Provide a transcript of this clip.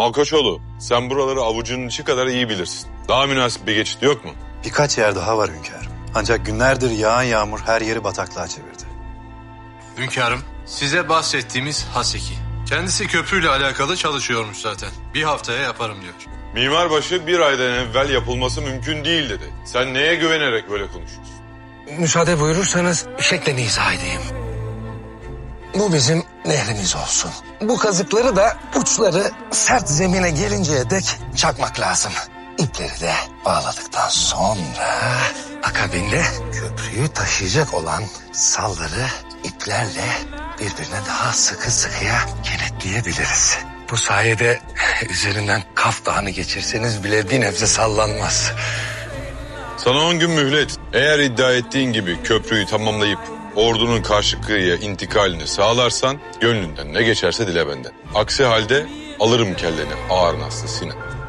Malkoçoğlu sen buraları avucunun içi kadar iyi bilirsin. Daha münasip bir geçit yok mu? Birkaç yer daha var hünkârım. Ancak günlerdir yağan yağmur her yeri bataklığa çevirdi. Hünkârım, size bahsettiğimiz Haseki. Kendisi köprüyle alakalı çalışıyormuş zaten. Bir haftaya yaparım diyor. Mimarbaşı bir aydan evvel yapılması mümkün değil dedi. Sen neye güvenerek böyle konuşuyorsun? Müsaade buyurursanız şeklini izah edeyim. Bu bizim nehrimiz olsun. Bu kazıkları da uçları sert zemine gelinceye dek çakmak lazım. İpleri de bağladıktan sonra akabinde köprüyü taşıyacak olan salları iplerle birbirine daha sıkı sıkıya kenetleyebiliriz. Bu sayede üzerinden Kaf Dağı'nı geçirseniz bile bir nebze sallanmaz. Sana on gün mühlet. Eğer iddia ettiğin gibi köprüyü tamamlayıp ordunun karşı kıyıya intikalini sağlarsan gönlünden ne geçerse dile benden. Aksi halde alırım kelleni ağır naslı Sinan.